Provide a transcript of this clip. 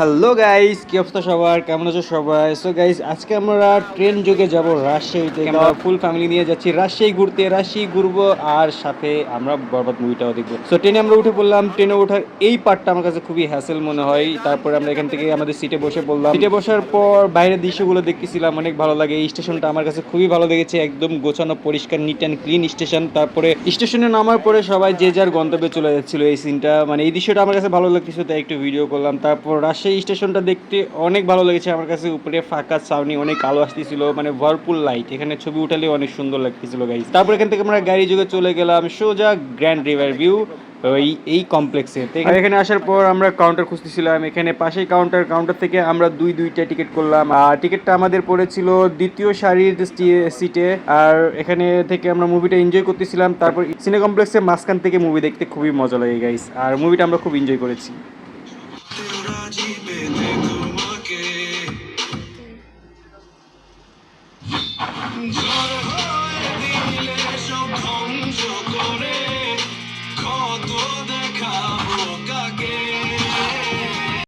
Hello guys কি অবস্থা সবার? কেমন আছো সবাই? সো গাইস আজকে আমরা ট্রেন যোগে যাব রাজশাহীতে। আমরা ফুল ফ্যামিলি নিয়ে যাচ্ছি রাজশাহী ঘুরতে রাজশাহী ঘুরবো আর সাথে আমরা বরবাদ মুভিটাও দেখব। সো ট্রেনে আমরা উঠে পড়লাম। ট্রেনে ওঠার এই পার্টটা আমার কাছে খুবই হ্যাসেল মনে হয়। তারপরে আমরা এখান থেকে আমাদের সিটে বসে পড়লাম। সিটে বসার পর বাইরের দৃশ্যগুলো দেখতেছিলাম অনেক ভালো লাগে। এই স্টেশনটা আমার কাছে খুবই ভালো লেগেছে। একদম গোছানো পরিষ্কার নিট অ্যান্ড ক্লিন স্টেশন তারপরে স্টেশনে নামার পরে সবাই যে যার গন্তব্যে চলে যাচ্ছিল এই সিনটা মানে এই দৃশ্যটা আমার কাছে ভালো লাগতেছে তাই একটু ভিডিও করলাম। তারপর রাজশাহী স্টেশনটা দেখতে অনেক ভালো লেগেছে। আমার কাছে উপরে ফাঁকা ছাউনি, অনেক আলো আসতেছিল মানে ভরপুর লাইট এখানে ছবি উঠালে অনেক সুন্দর লাগতেছিল গাইজ তারপর এখান থেকে আমরা গাড়ি যুগে চলে গেলাম সোজা গ্র্যান্ড রিভার ভিউ ওই, এই কমপ্লেক্সে এখানে আসার পর আমরা কাউন্টার খুঁজতেছিলাম। এখানে পাশেই কাউন্টার কাউন্টার থেকে আমরা দুই, দুইটা টিকিট করলাম। আর টিকিটটা আমাদের পড়েছিল দ্বিতীয় সারির সিটে আর এখানে থেকে আমরা মুভিটা এনজয় করতেছিলাম। তারপর সিনে কমপ্লেক্সের মাঝখান থেকে মুভি দেখতে খুবই মজা লাগে গাইস আর মুভিটা আমরা খুব এনজয় করেছি। আঁখি বেঁধে তোমাকে ঝড় হয়।